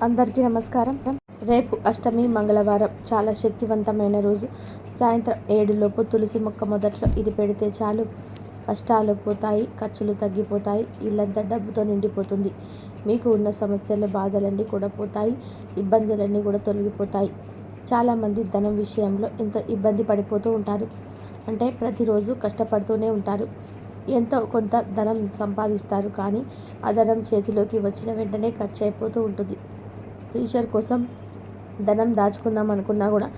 అందరికీ నమస్కారం. రేపు అష్టమి మంగళవారం. చాలా శక్తివంతమైన రోజు. సాయంత్రం ఏడులోపు తులసి మొక్క మొదట్లో ఇది పెడితే చాలు. కష్టాలు పోతాయి ఖర్చులు తగ్గిపోతాయి. ఇల్లంతా డబ్బుతో నిండిపోతుంది. మీకు ఉన్న సమస్యలు బాధలన్నీ కూడా పోతాయి. ఇబ్బందులన్నీ కూడా తొలగిపోతాయి. చాలామంది ధనం విషయంలో ఎంతో ఇబ్బంది పడిపోతూ ఉంటారు. అంటే ప్రతిరోజు కష్టపడుతూనే ఉంటారు. ఎంతో కొంత ధనం సంపాదిస్తారు కానీ ఆ ధనం చేతిలోకి వచ్చిన వెంటనే ఖర్చు అయిపోతూ ఉంటుంది. ఫ్యూచర్ కోసం ధనం దాచుకుందాం అనుకున్నా కూడా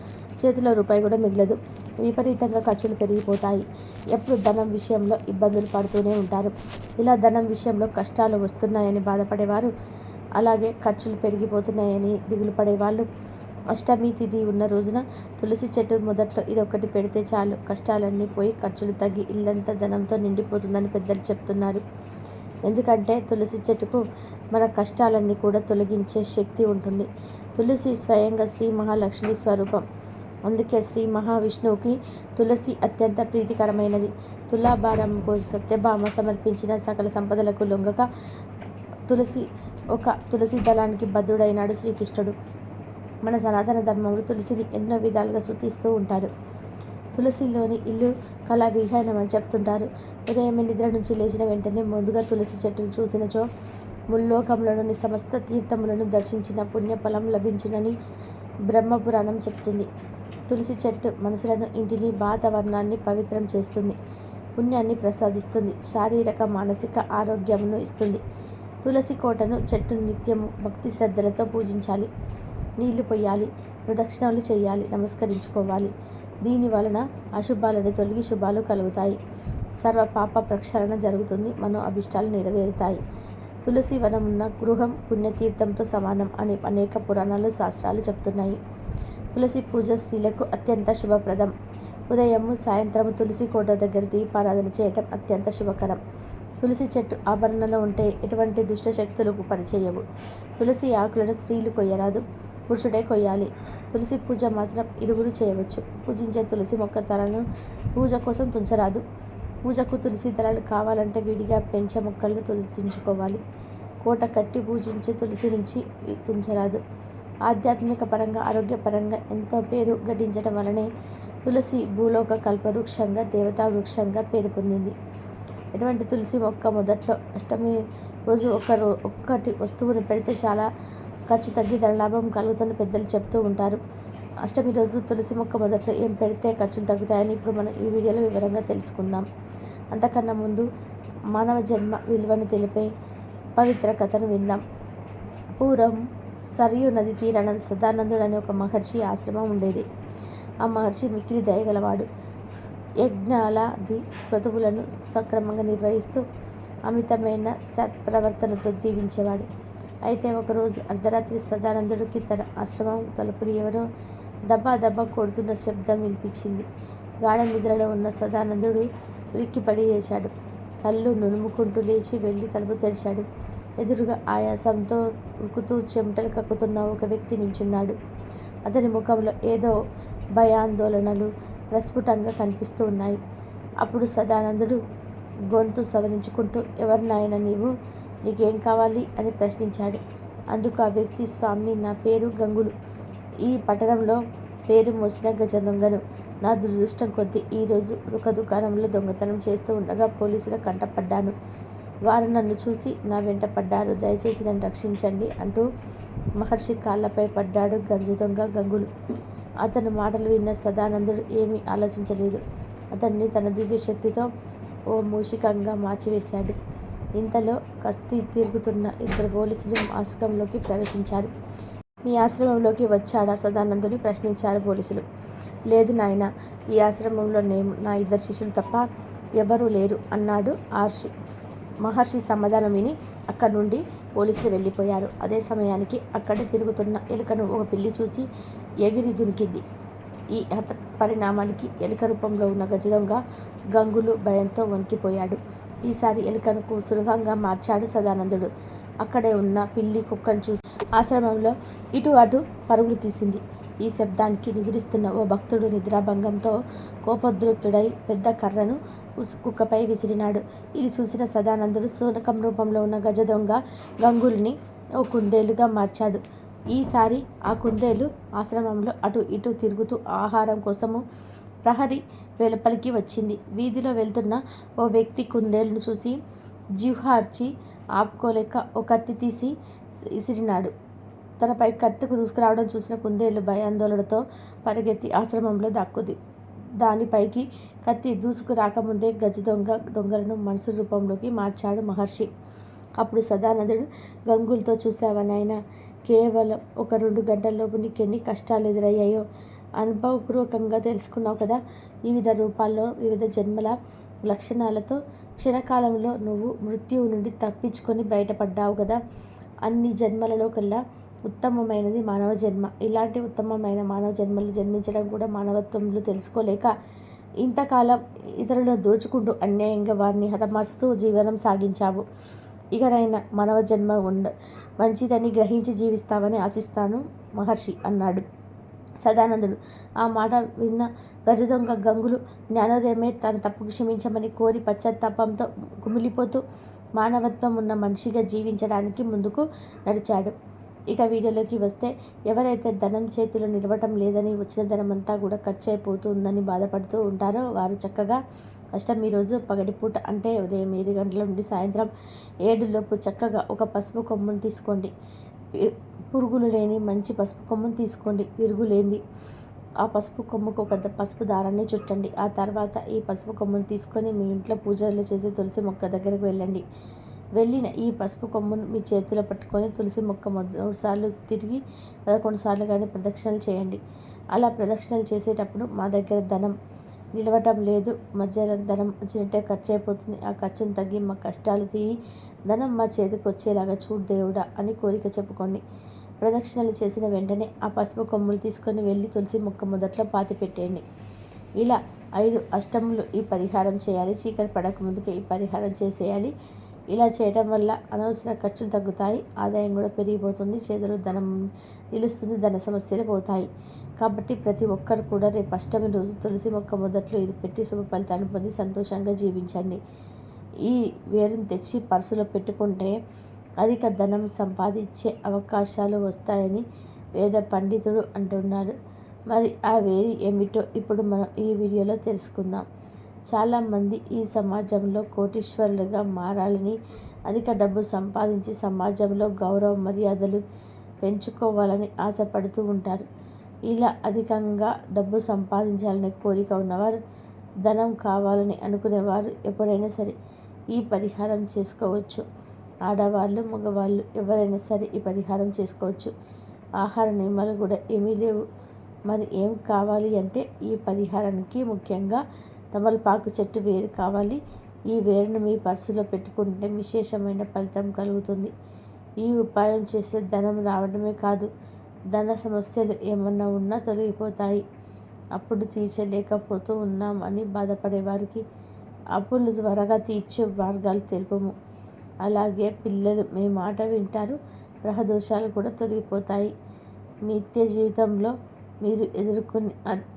చేతిలో రూపాయి కూడా మిగలదు. విపరీతంగా ఖర్చులు పెరిగిపోతాయి. ఎప్పుడు ధనం విషయంలో ఇబ్బందులు పడుతూనే ఉంటారు. ఇలా ధనం విషయంలో కష్టాలు వస్తున్నాయని బాధపడేవారు. అలాగే ఖర్చులు పెరిగిపోతున్నాయని దిగులు పడేవాళ్ళు. అష్టమి తిథి ఉన్న రోజున తులసి చెట్టు మొదట్లో ఇది ఒకటి పెడితే చాలు. కష్టాలన్నీ పోయి ఖర్చులు తగ్గి ఇల్లంతా ధనంతో నిండిపోతుందని పెద్దలు చెప్తున్నారు. ఎందుకంటే తులసి చెట్టుకు మన కష్టాలన్నీ కూడా తొలగించే శక్తి ఉంటుంది. తులసి స్వయంగా శ్రీ మహాలక్ష్మి స్వరూపం. అందుకే శ్రీ మహావిష్ణువుకి తులసి అత్యంత ప్రీతికరమైనది. తులాభారంకు సత్యభామ సమర్పించిన సకల సంపదలకు లొంగక తులసి ఒక తులసి దళానికి భద్రుడైనాడు శ్రీకృష్ణుడు. మన సనాతన ధర్మంలో తులసిని ఎన్నో విధాలుగా శుతిస్తూ ఉంటారు. తులసిలోని ఇల్లు కళా విహీనమని చెప్తుంటారు. ఉదయం నిద్ర నుంచి లేచిన వెంటనే ముందుగా తులసి చెట్టును చూసినచో ముల్లోకంలోని సమస్త తీర్థములను దర్శించిన పుణ్యఫలం లభించునని బ్రహ్మపురాణం చెప్తుంది. తులసి చెట్టు మనసులను ఇంటిని వాతావరణాన్ని పవిత్రం చేస్తుంది. పుణ్యాన్ని ప్రసాదిస్తుంది. శారీరక మానసిక ఆరోగ్యమును ఇస్తుంది. తులసి కోటను చెట్టు నిత్యము భక్తి శ్రద్ధలతో పూజించాలి. నీళ్ళు పొయ్యాలి. ప్రదక్షిణలు చేయాలి. నమస్కరించుకోవాలి. దీని వలన అశుభాలను తొలగి శుభాలు కలుగుతాయి. సర్వ పాప ప్రక్షాళన జరుగుతుంది. మనో అభిష్టాలు నెరవేరుతాయి. తులసి వనం ఉన్న గృహం పుణ్యతీర్థంతో సమానం అని అనేక పురాణాలు శాస్త్రాలు చెప్తున్నాయి. తులసి పూజ స్త్రీలకు అత్యంత శుభప్రదం. ఉదయము సాయంత్రము తులసి కోట దగ్గర దీపారాధన చేయటం అత్యంత శుభకరం. తులసి చెట్టు ఆభరణలో ఉంటే ఎటువంటి దుష్ట శక్తులకు పనిచేయవు. తులసి ఆకులను స్త్రీలు కొయ్యరాదు పురుషుడే కొయ్యాలి. తులసి పూజ మాత్రం ఇరువురు చేయవచ్చు. పూజించే తులసి మొక్క తలను పూజ కోసం తుంచరాదు. పూజకు తులసి దళాలు కావాలంటే విడిగా పెంచే మొక్కలను తుంచుకోవాలి. కోట కట్టి పూజించే తులసి నుంచి తుంచరాదు. ఆధ్యాత్మిక పరంగా ఆరోగ్యపరంగా ఎంతో పేరు గడించడం వలనే తులసి భూలోక కల్పవృక్షంగా దేవతా వృక్షంగా పేరు పొందింది. ఎటువంటి తులసి మొక్క మొదట్లో అష్టమి రోజు ఒక రో ఒక్కటి వస్తువును పెడితే చాలా ఖర్చు తగ్గి ధన లాభం కలుగుతున్న పెద్దలు చెప్తూ ఉంటారు. అష్టమి రోజు తులసి మొక్క మొదట్లో ఏం పెడితే ఖర్చులు తగ్గుతాయని ఇప్పుడు మనం ఈ వీడియోలో వివరంగా తెలుసుకుందాం. అంతకన్నా ముందు మానవ జన్మ విలువను తెలిపే పవిత్ర కథను విందాం. పూర్వం సరియు నది తీరాన సదానందుడు అనే ఒక మహర్షి ఆశ్రమం ఉండేది. ఆ మహర్షి మిక్కిలి దయగలవాడు. యజ్ఞాలాది క్రతువులను సక్రమంగా నిర్వహిస్తూ అమితమైన సత్ప్రవర్తనతో దీవించేవాడు అయితే ఒకరోజు అర్ధరాత్రి సదానందుడికి తన ఆశ్రమం తలుపులు ఎవరో దబ్బా దబ్బా కొడుతున్న శబ్దం వినిపించింది. గాఢ నిద్రలో ఉన్న సదానందుడు ఉలిక్కిపడి లేచాడు కళ్ళు నునుముకుంటూ లేచి వెళ్ళి తలుపు తెరిచాడు. ఎదురుగా ఆయాసంతో ఉరుకుతూ చెమటలు కక్కుతున్న ఒక వ్యక్తి నిల్చున్నాడు. అతని ముఖంలో ఏదో భయాందోళనలు ప్రస్ఫుటంగా కనిపిస్తూ ఉన్నాయి. అప్పుడు సదానందుడు గొంతు సవరించుకుంటూ ఎవరినాయన నీవు? నీకేం కావాలి? అని ప్రశ్నించాడు. అందుకు ఆ వ్యక్తి స్వామి నా పేరు గంగులు. ఈ పట్టణంలో పేరు మోసిన గజ దొంగను నా దురదృష్టం కొద్దీ ఈరోజు ఒక దుకాణంలో దొంగతనం చేస్తూ ఉండగా పోలీసుల కంటపడ్డాను. వారు నన్ను చూసి నా వెంట పడ్డారు. దయచేసి నన్ను రక్షించండి అంటూ మహర్షి కాళ్ళపై పడ్డాడు గంజ దొంగ గంగులు. అతని మాటలు విన్న సదానందుడు ఏమీ ఆలోచించలేదు. అతన్ని తన దివ్యశక్తితో ఓ మూషికంగా మార్చివేశాడు. ఇంతలో కస్తీ తిరుగుతున్న ఇద్దరు పోలీసులు ఆశ్రమంలోకి ప్రవేశించారు. మీ ఆశ్రమంలోకి వచ్చాడా? సదానందుని ప్రశ్నించారు పోలీసులు. లేదు నాయన ఈ ఆశ్రమంలో నేను నా ఇద్దరు శిష్యులు తప్ప ఎవరూ లేరు అన్నాడు ఆర్షి. మహర్షి సమాధానం విని అక్కడి నుండి పోలీసులు వెళ్ళిపోయారు. అదే సమయానికి అక్కడే తిరుగుతున్న ఎలుకను ఒక పిల్లి చూసి ఎగిరి దునికింది. ఈ పరిణామానికి ఎలుక రూపంలో ఉన్న గజదొంగ గంగులు భయంతో వణికిపోయాడు. ఈసారి ఎలుకను సులభంగా మార్చాడు సదానందుడు. అక్కడే ఉన్న పిల్లి కుక్కను చూసి ఆశ్రమంలో ఇటు అటు పరుగులు తీసింది. ఈ శబ్దానికి నిద్రిస్తున్న ఓ భక్తుడు నిద్రాభంగంతో కోపోద్రిక్తుడై పెద్ద కర్రను కుక్కపై విసిరినాడు. ఇది చూసిన సదానందుడు శూనకం రూపంలో ఉన్న గజ దొంగ గంగుల్ని ఓ కుందేలుగా మార్చాడు. ఈసారి ఆ కుందేలు ఆశ్రమంలో అటు ఇటు తిరుగుతూ ఆహారం కోసము ప్రహరి వెలుపలికి వచ్చింది. వీధిలో వెళ్తున్న ఓ వ్యక్తి కుందేలును చూసి జిహ్వార్చి ఆపుకోలేక ఓ కత్తి తీసి విసిరినాడు. తనపై కత్తికు దూసుకురావడం చూసిన కుందేలు భయాందోళనతో పరిగెత్తి ఆశ్రమంలో దాక్కుంది. దానిపైకి కత్తి దూసుకు రాకముందే గజ దొంగ దొంగలను మనసు రూపంలోకి మార్చాడు మహర్షి. అప్పుడు సదానందుడు గంగులతో చూసావా నాయన కేవలం ఒక రెండు గంటల్లోపు నీకెన్ని కష్టాలు ఎదురయ్యాయో అనుభవపూర్వకంగా తెలుసుకున్నావు కదా. వివిధ రూపాల్లో వివిధ జన్మల లక్షణాలతో క్షణకాలంలో నువ్వు మృత్యువు నుండి తప్పించుకొని బయటపడ్డావు కదా. అన్ని జన్మలలో కల్లా ఉత్తమమైనది మానవ జన్మ. ఇలాంటి ఉత్తమమైన మానవ జన్మలు జన్మించడం కూడా మానవత్వంలో తెలుసుకోలేక ఇంతకాలం ఇతరులను దోచుకుంటూ అన్యాయంగా వారిని హతమారుస్తూ జీవనం సాగించావు. ఇకనైనా మానవ జన్మ ఉండ మంచిదని గ్రహించి జీవిస్తావని ఆశిస్తాను మహర్షి అన్నాడు. సదానందుడు ఆ మాట విన్న గజదొంగ గంగులు జ్ఞానోదయమే తన తప్పు క్షమించమని కోరి పశ్చాత్తాపంతో కుమిలిపోతూ మానవత్వం ఉన్న మనిషిగా జీవించడానికి ముందుకు నడిచాడు. ఇక వీడియోలోకి వస్తే ఎవరైతే ధనం చేతిలో నిలవటం లేదని వచ్చిన ధనం అంతా కూడా ఖర్చు అయిపోతుందని బాధపడుతూ ఉంటారో వారు చక్కగా అష్టమి రోజు పగటిపూట అంటే ఉదయం ఏడు గంటల నుండి సాయంత్రం ఏడులోపు చక్కగా ఒక పసుపు కొమ్మును తీసుకోండి. పురుగులు లేని మంచి పసుపు కొమ్మును తీసుకోండి. విరుగు లేని ఆ పసుపు కొమ్ముకు ఒక పసుపు దారాన్ని చుట్టండి. ఆ తర్వాత ఈ పసుపు కొమ్మును తీసుకొని మీ ఇంట్లో పూజలు చేసే తులసి మొక్క దగ్గరకు వెళ్ళండి. వెళ్ళిన ఈ పసుపు కొమ్మును మీ చేతిలో పట్టుకొని తులసి మొక్క మూడు సార్లు తిరిగి పదకొండు సార్లు కానీ ప్రదక్షిణలు చేయండి. అలా ప్రదక్షిణలు చేసేటప్పుడు మా దగ్గర ధనం నిలవటం లేదు. మధ్యలో ధనం వచ్చినట్టే ఖర్చు అయిపోతుంది. ఆ ఖర్చును తగ్గి మా కష్టాలు తీయి ధనం మా చేతికి వచ్చేలాగా చూడు దేవుడా అని కోరిక చెప్పుకోండి. ప్రదక్షిణలు చేసిన వెంటనే ఆ పసుపు కొమ్ములు తీసుకొని వెళ్ళి తులసి మొక్క మొదట్లో పాతి పెట్టేయండి. ఇలా ఐదు అష్టములు ఈ పరిహారం చేయాలి. చీకటి పడక ముందుకే ఈ పరిహారం చేసేయాలి. ఇలా చేయడం వల్ల అనవసర ఖర్చులు తగ్గుతాయి ఆదాయం కూడా పెరిగిపోతుంది చేతులు ధనం నిలుస్తుంది ధన సమస్యలు పోతాయి. కాబట్టి ప్రతి ఒక్కరు కూడా రేపు అష్టమి రోజు తులసి మొక్క మొదట్లో ఇది పెట్టి శుభ ఫలితాన్ని పొంది సంతోషంగా జీవించండి. ఈ వేరుని తెచ్చి పర్సులో పెట్టుకుంటే అధిక ధనం సంపాదించే అవకాశాలు వస్తాయని వేద పండితుడు అంటున్నాడు. మరి ఆ వేరి ఏమిటో ఇప్పుడు మనం ఈ వీడియోలో తెలుసుకుందాం. చాలామంది ఈ సమాజంలో కోటీశ్వరులుగా మారాలని అధిక డబ్బు సంపాదించి సమాజంలో గౌరవ మర్యాదలు పెంచుకోవాలని ఆశపడుతూ ఉంటారు. ఇలా అధికంగా డబ్బు సంపాదించాలనే కోరిక ఉన్నవారు ధనం కావాలని అనుకునేవారు ఎప్పుడైనా సరే ఈ పరిహారం చేసుకోవచ్చు. ఆడవాళ్ళు మగవాళ్ళు ఎవరైనా సరే ఈ పరిహారం చేసుకోవచ్చు. ఆహార నియమాలు కూడా ఏమీ లేవు. మరి ఏం కావాలి అంటే ఈ పరిహారానికి ముఖ్యంగా తమలపాకు చెట్టు వేరు కావాలి. ఈ వేరును మీ పర్సులో పెట్టుకుంటే విశేషమైన ఫలితం కలుగుతుంది. ఈ ఉపాయం చేస్తే ధనం రావడమే కాదు ధన సమస్యలు ఏమన్నా ఉన్నా తొలగిపోతాయి. అప్పుడు తీర్చలేకపోతూ ఉన్నాం అని బాధపడేవారికి అప్పులు త్వరగా తీర్చే మార్గాలు తెలుపము. అలాగే పిల్లలు మీ మాట వింటారు గ్రహదోషాలు కూడా తొలగిపోతాయి. నిత్య జీవితంలో మీరు ఎదుర్కొనే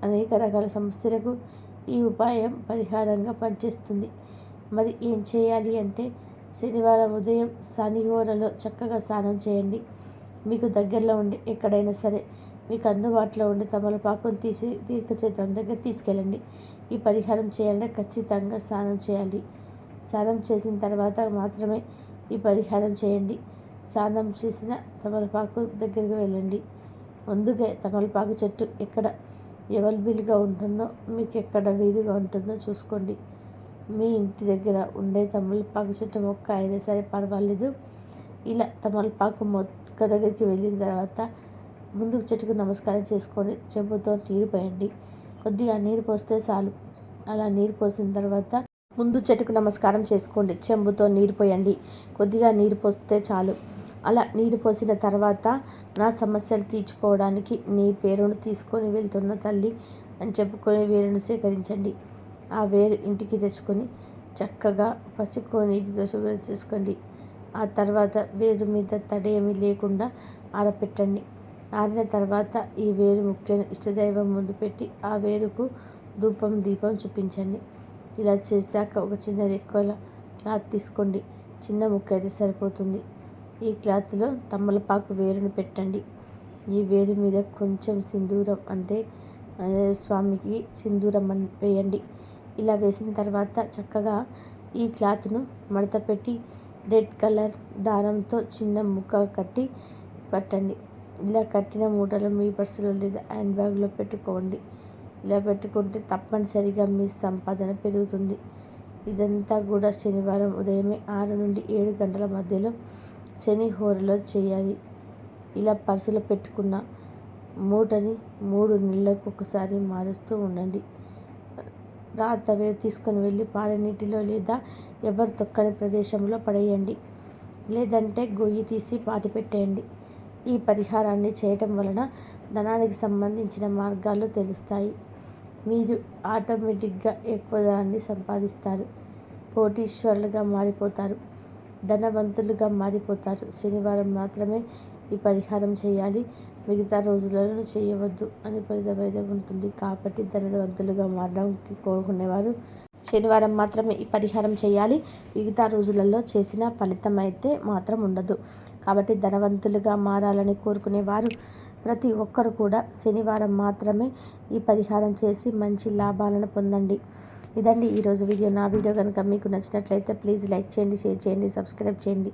అనేక రకాల సమస్యలకు ఈ ఉపాయం పరిహారంగా పనిచేస్తుంది. మరి ఏం చేయాలి అంటే శనివారం ఉదయం శనిహోరలో చక్కగా స్నానం చేయండి. మీకు దగ్గరలో ఉండి ఎక్కడైనా సరే మీకు అందుబాటులో ఉండే తమలపాకును తీసి దీర్ఘచేత్రం దగ్గర తీసుకెళ్ళండి. ఈ పరిహారం చేయాలంటే ఖచ్చితంగా స్నానం చేయాలి. స్నానం చేసిన తర్వాత మాత్రమే ఈ పరిహారం చేయండి. స్నానం చేసిన తమలపాకు దగ్గరికి వెళ్ళండి. ముందుగా తమలపాకు చెట్టు ఎక్కడ? అవైలబుల్గా ఉంటుందో మీకు ఎక్కడ వీలుగా ఉంటుందో చూసుకోండి. మీ ఇంటి దగ్గర ఉండే తమలపాకు చెట్టు మొక్క అయినా సరే పర్వాలేదు. ఇలా తమలపాకు మొక్క దగ్గరికి వెళ్ళిన తర్వాత ముందుకు చెట్టుకు నమస్కారం చేసుకొని చెంబుతో నీరు పోయండి. కొద్దిగా నీరు పోస్తే చాలు. అలా నీరు పోసిన తర్వాత ముందు చెట్టుకు నమస్కారం చేసుకోండి. చెంబుతో నీరు పోయండి. కొద్దిగా నీరు పోస్తే చాలు. అలా నీరు పోసిన తర్వాత నా సమస్యలు తీర్చుకోవడానికి నీ పేరును తీసుకొని వెళ్తున్న తల్లి అని చెప్పుకొని వేరును సేకరించండి. ఆ వేరు ఇంటికి తెచ్చుకొని చక్కగా పసుపు నీటితో శుభ్రం చేసుకోండి. ఆ తర్వాత వేరు మీద తడేమి లేకుండా ఆరపెట్టండి. ఆరిన తర్వాత ఈ వేరు ముఖ్య ఇష్టదైవం ముందు పెట్టి ఆ వేరుకు ధూపం దీపం చూపించండి. ఇలా చేశాక ఒక చిన్న రెక్కల క్లాత్ తీసుకోండి. చిన్న ముక్క అయితే సరిపోతుంది. ఈ క్లాత్లో తమలపాకు వేరును పెట్టండి. ఈ వేరు మీద కొంచెం సింధూరం అంటే స్వామికి సింధూరం అని వేయండి. ఇలా వేసిన తర్వాత చక్కగా ఈ క్లాత్ను మడత పెట్టి రెడ్ కలర్ దారంతో చిన్న ముక్క కట్టి కట్టండి ఇలా కట్టిన మూటలు మీ పర్సులో లేదా హ్యాండ్ బ్యాగ్లో పెట్టుకోండి. ఇలా పెట్టుకుంటే తప్పనిసరిగా మీ సంపాదన పెరుగుతుంది. ఇదంతా కూడా శనివారం ఉదయమే ఆరు నుండి ఏడు గంటల మధ్యలో శని హోరలో చేయాలి. ఇలా పర్సులో పెట్టుకున్న మూటని మూడు నెలలకు ఒకసారి మారుస్తూ ఉండండి. రాత తీసుకొని వెళ్ళి పారనీటిలో లేదా ఎవరు తొక్కని ప్రదేశంలో పడేయండి. లేదంటే గొయ్యి తీసి పాతి పెట్టేయండి. ఈ పరిహారాన్ని చేయటం వలన ధనానికి సంబంధించిన మార్గాలు తెలుస్తాయి. మీరు ఆటోమేటిక్గా ఎక్కువ ధనాన్ని సంపాదిస్తారు. కోటీశ్వరులుగా మారిపోతారు. ధనవంతులుగా మారిపోతారు. శనివారం మాత్రమే ఈ పరిహారం చేయాలి. మిగతా రోజులలో చేయవద్దు అని ఫలితమైతే ఉంటుంది. కాబట్టి ధనవంతులుగా మారడానికి కోరుకునేవారు శనివారం మాత్రమే ఈ పరిహారం చేయాలి. మిగతా రోజులలో చేసిన ఫలితం అయితే మాత్రం ఉండదు. కాబట్టి ధనవంతులుగా మారాలని కోరుకునేవారు ప్రతి ఒక్కరు కూడా శనివారం మాత్రమే ఈ పరిహారం చేసి మంచి లాభాలను పొందండి. ఇదండి ఈరోజు వీడియో. నా వీడియో కనుక మీకు నచ్చినట్లయితే ప్లీజ్ లైక్ చేయండి షేర్ చేయండి సబ్స్క్రైబ్ చేయండి.